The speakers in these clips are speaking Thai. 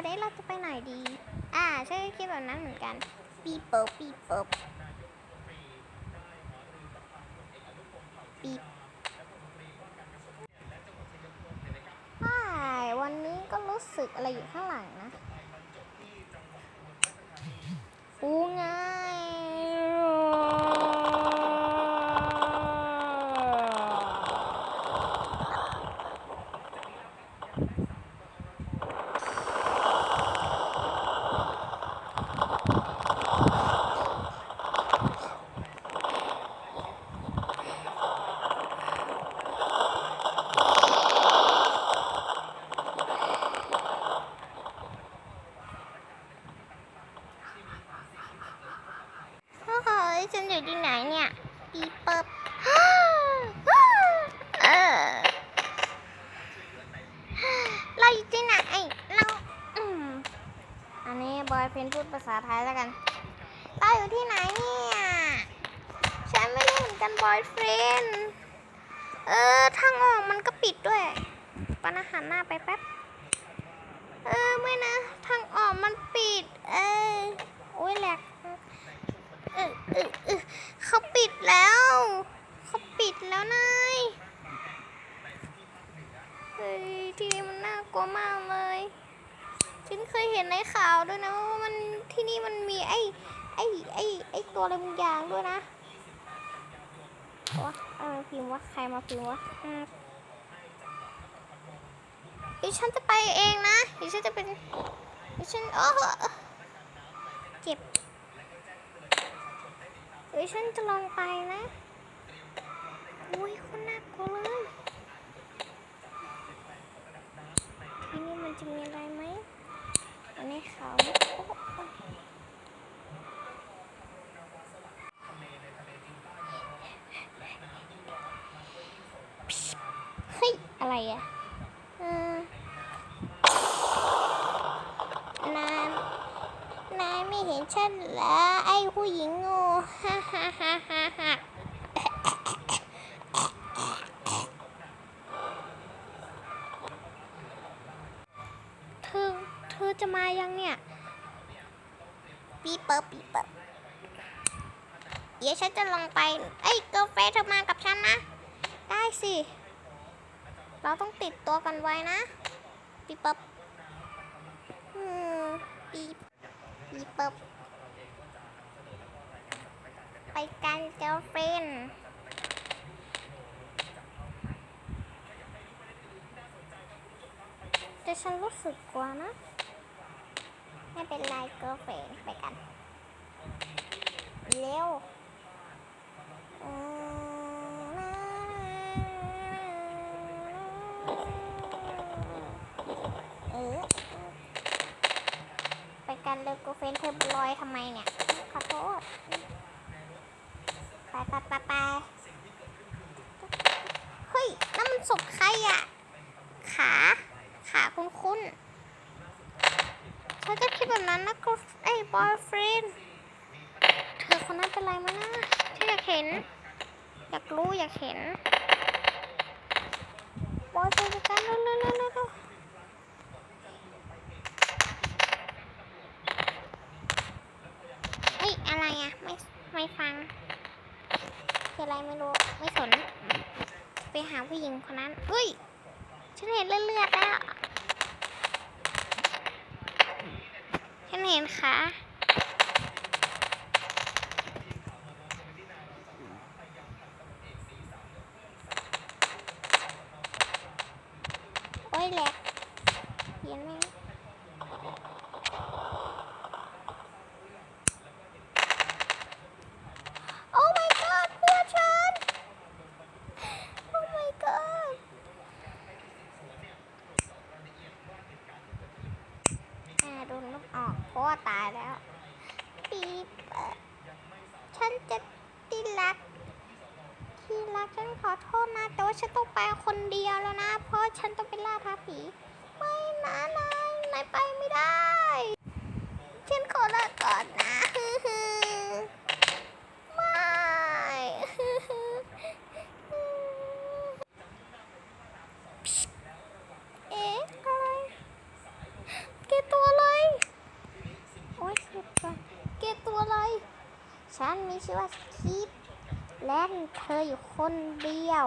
วันนี้เราจะไปไหนดี อ่าใช่คิดแบบนั้นเหมือนกัน ปีเปิบปีเปิบปีอ้าวันนี้ก็รู้สึกอะไรอยู่ข้างหลังนะ อูไงโอ้โหฉันอยู่ที่ไหนเนี่ย ปีเปิบ เออเราอยู่ที่ไหน เราอืมอันนี้บอยเฟนพูดภาษาไทยแล้วกันเราอยู่ที่ไหนเนี่ย ฉันไม่รู้เหมือนกันบอยเฟนเออทางออกมันก็ปิดด้วยปานะหันหน้าไปแป๊บ เออไม่นะ ทางออกมันปิด เออโอ้ยแหลกเออเออเออเขาปิดแล้วเขาปิดแล้วนายเฮ้ยที่นี่มันน่ากลัวมากเลย ฉันเคยเห็นในข่าวด้วยนะว่ามันที่นี่มันมีไอ้ไอ้ไอ้ไอ้ตัวอะไรบางอย่างด้วยนะวะอะไรพิมพ์วะใครมาพิมพ์วะอืมเดี๋ยวฉันจะไปเองนะเดี๋ยวฉันจะเป็นเดี๋ยวฉันโอ้เจ็บเฮ้ยฉันจะลองไปนะอุ้ยคนน่ากลัวเลยที่นี่มันจะมีอะไรไหม อันนี้เขาโอ้โอ้เฮ้ย อะไรอะนายนายไม่เห็นฉันเหรอไอ้ผู้หญิงโง่ฮ่าฮ่าฮ่าฮ่าเธอ เธอ จะมายังเนี่ยปีเปิบปีเปิบเดี๋ยวฉันจะลองไป เอ้ยกาแฟเธอมากับฉันนะ ได้สิ เราต้องติดตัวกันไว้นะปีเปิบอืมปีปีเปิบไปกันเจ้าเฟนแต่ฉันรู้สึกกลัวนะ ไม่เป็นไรเกิร์ลเฟนไปกัน เร็วเออไปกันเร็วเกิร์เฟนเธอลอยทำไมเนี่ย ขอโทษ ไปไปไปไปเฮ้ยนั่นมันศพใครอะขา ขาคุ้นคุ้ นๆฉันก็คิดแบบนั้นนะก็ไอ้บอยเฟรนเธอคนนั้นเป็นไรมานะฉันอยากเห็น อยากรู้อยากเห็นบอยเฟรนกันเร็วเร็วเร็วเร็วเฮ้ยอะไรอะไม่ไม่ฟังคืออะไรไม่รู้ไม่สน ไปหาผู้หญิงคนนั้นเฮ้ยฉันเห็นเลือดแล้ว ท่านเห็นคะ ฉันต้องไปล่าท้าผี ไม่นะนายนายไปไม่ได้ ฉันขอลาก่อนนะฮือฮือไม่เอ๊ะอะไรเกตัวอะไรโอ๊ยเกตัวเกตัวอะไรฉันมีชื่อว่าคิปและเธออยู่คนเดียว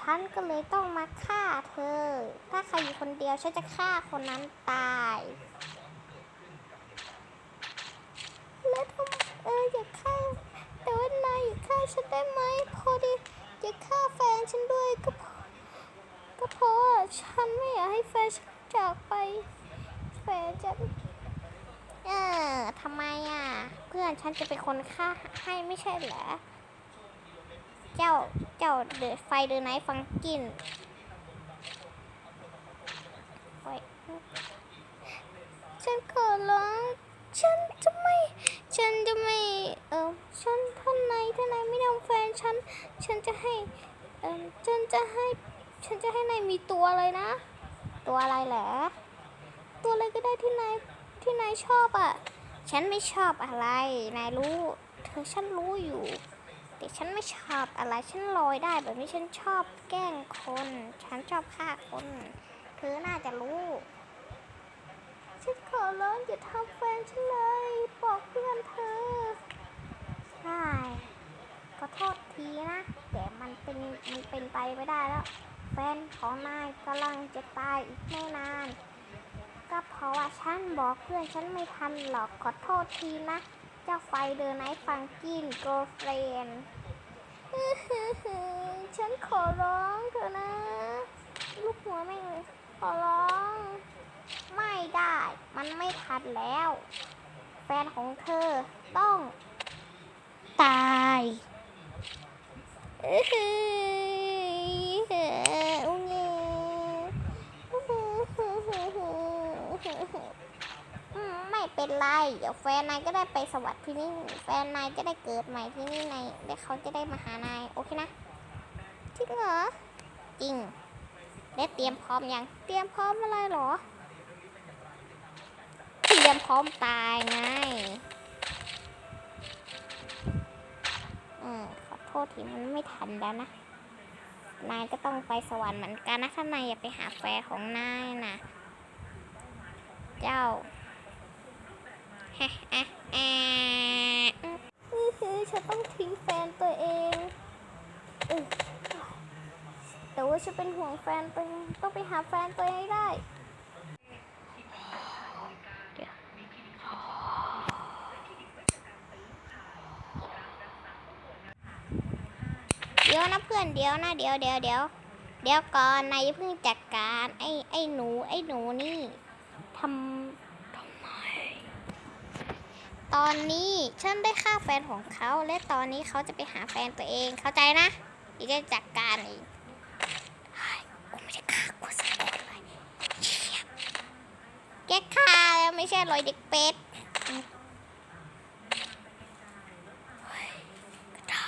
ฉันก็เลยต้องมาฆ่าเธอ ถ้าใครอยู่คนเดียวฉันจะฆ่าคนนั้นตาย แล้วทำเอออย่าฆ่า แต่ว่านายอย่าฆ่าฉันได้ไหม พอดีอย่าฆ่าแฟนฉันด้วยก็เพราะก็เพราะว่าฉันไม่อยากให้แฟนฉันจากไป แฟนฉันเออทำไมอะ เพื่อนฉันจะเป็นคนฆ่าให้ไม่ใช่เหรอ เจ้า เจ้าเดอไฟเดอะไนฟังกินฉันขอร้องฉันจะไม่ ฉันจะไม่ เออฉันท่านนายท่านนายไม่ทำแฟนฉัน ฉันจะให้ เออฉันจะให้ ฉันจะให้นายมีตัวอะไรนะ ตัวอะไรเหรอตัวอะไรก็ได้ที่นาย ที่นายชอบอะ ฉันไม่ชอบอะไร นายรู้ เธอฉันรู้อยู่ แต่ฉันไม่ชอบอะไร ฉันลอยได้แบบนี้ฉันชอบแกล้งคน ฉันชอบฆ่าคน เธอน่าจะรู้ ฉันขอร้องอย่าทำแฟนฉันเลย บอกเพื่อนเธอใช่ขอโทษทีนะ แต่มันเป็นมันเป็นไปไม่ได้แล้ว แฟนของนายกำลังจะตายอีกไม่นาน ก็เพราะว่าฉันบอกเพื่อนฉันไม่ทันหรอกขอโทษทีนะ เจ้าไฟเดินไนฟังกินโกเฟรนฉันขอร้องเถอนะ ลูกหัวแม่เลยขอร้อง ไม่ได้ มันไม่ทันแล้ว แฟนของเธอต้อง ตายเอ้ยเฮ้ยอุ้งเงี้อืมไม่ เป็นไร เดี๋ยวแฟนนายก็ได้ไปสวัสดิ์ที่นี่ แฟนนายจะได้เกิดใหม่ที่นี่ในและเขาจะได้มาหานาย โอเคนะ จริงเหรอ จริง และเตรียมพร้อมยัง เตรียมพร้อมอะไรหรอ เตรียมพร้อมตายไง อืมขอโทษทีมันไม่ทันแล้วนะ นายก็ต้องไปสวรรค์เหมือนกันนะ ถ้านายอย่าไปหาแฟนของนายนะ เจ้า ฮะอะอะอือคือฉันต้องทิ้งแฟนตัวเองเออแต่ว่าฉันเป็นห่วงแฟนตัวเองต้องไปหาแฟนตัวเองให้ได้เดี๋ยวนะเพื่อนเดี๋ยวนะเดี๋ยวเดี๋ยวเดี๋ยวเดี๋ยวก่อนนายเพิ่งจัดการไอ้ไอ้หนูไอ้หนูนี่ทำ ตอนนี้ฉันได้ฆ่าแฟนของเขา และตอนนี้เขาจะไปหาแฟนตัวเองเข้าใจนะอีจะจัดการเองเฮ้ยกูไม่ได้ฆ่ากูสักคนเลยเแกฆ่าแล้วไม่ใช่รอยเด็กเป็ดเฮ้ยก็ได้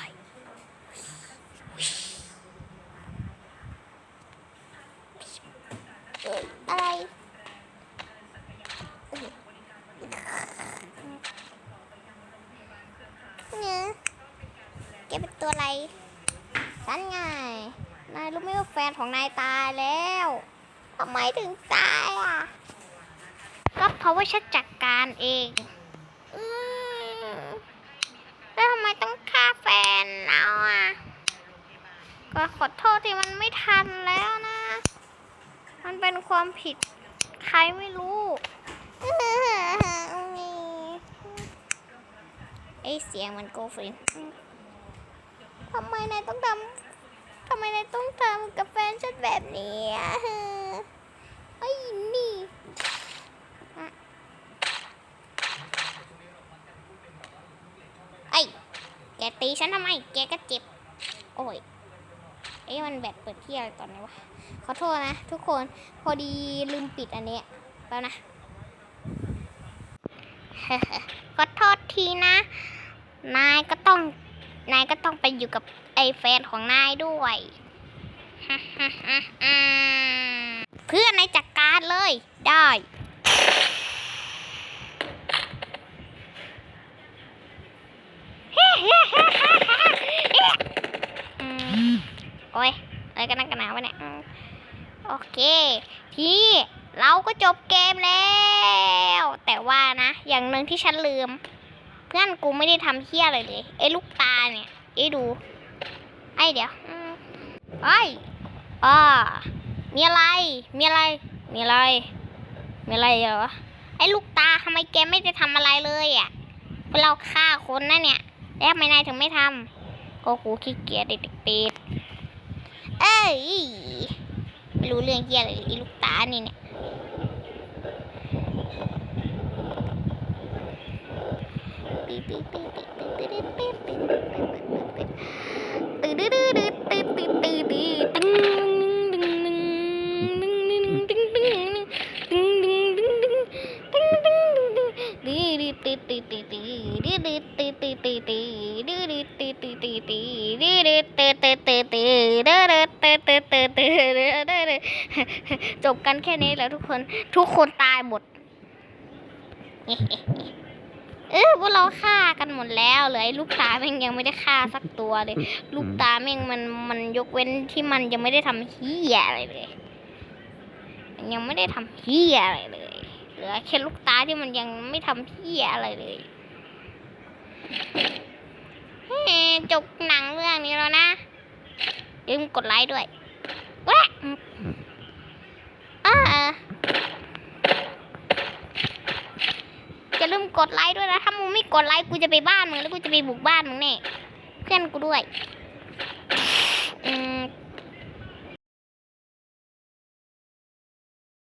เอ้ยอะไรเอ้ย เนี่ยแกเป็นตัวอะไร ฉันไง นายรู้ไหมว่าแฟ นของนายตายแล้วทำไมถึงตายอะ ก็เพราะว่าฉันจัดการเองอืมแล้วทำไมต้องฆ่าแฟนเราอะ ก็ขอโทษที่มันไม่ทันแล้วนะ มันเป็นความผิดใครไม่รู้ไอเสียงมันโกฟรินทำไมนายต้องทำ ทำไมนายต้องทำกับแฟนฉันแบบนี้อะไอ้นี่ไอ้แกตีฉันทำไม แกก็เจ็บ โอ้ยไอ้มันแบตเปิดที่อะไรตอนนี้วะ ขอโทษนะทุกคน พอดีลืมปิดอันเนี้ยแล้วนะขอโทษทีนะ นายก็ต้อง นายก็ต้องไปอยู่กับ อ้แฟนของนายด้วยเพื่อนนายจัดการเลยได้โอ้ยอะไรกันนักกันหนาวะเนี่ยโอเค ทีเราก็จบเกมแล้ว แต่ว่านะ อย่างหนึ่งที่ฉันลืม เพื่อนกูไม่ได้ทำเที่ยอะไรเลยไอ้ลูกตาเนี่ยไอ้ดู อ้เดี๋ยวไอ้อ่ามีอะไร มีอะไร มีอะไร มีอะไรเหรอ ไอ้ลูกตาทำไมแกไม่ได้ทำอะไรเลยอะเราฆ่าคนนะเนี่ย แล้วไม่นายถึงไม่ทำก็กูขี้เกียจเด็กเป็ดเอ้ยไม่รู้เรื่องเกียอะไรเลยไอ้ลูกตานี่เนี่ย จบกันแค่นี้แล้วทุกคน ทุกคนตายหมด เออพวกเราฆ่ากันหมดแล้วเหลือไอ้ลูกตาแม่งยังไม่ได้ฆ่าสักตัวเลย ลูกตาแม่งมันมันยกเว้นที่มันยังไม่ได้ทำเฮียอะไรเลย ยังไม่ได้ทำเฮียอะไรเลยเหลือแค่ลูกตาที่มันยังไม่ทำเฮียอะไรเลยเฮ้จบหนังเรื่องนี้แล้วนะอย่าลืมกดไลค์ด้วยแวะอ่าอย่าลืม กดไลค์ด้วยนะ ถ้ามึงไม่กดไลค์กูจะไปบ้านมึงแล้วกูจะไปบุกบ้านมึงแน่เพื่อนกูด้วย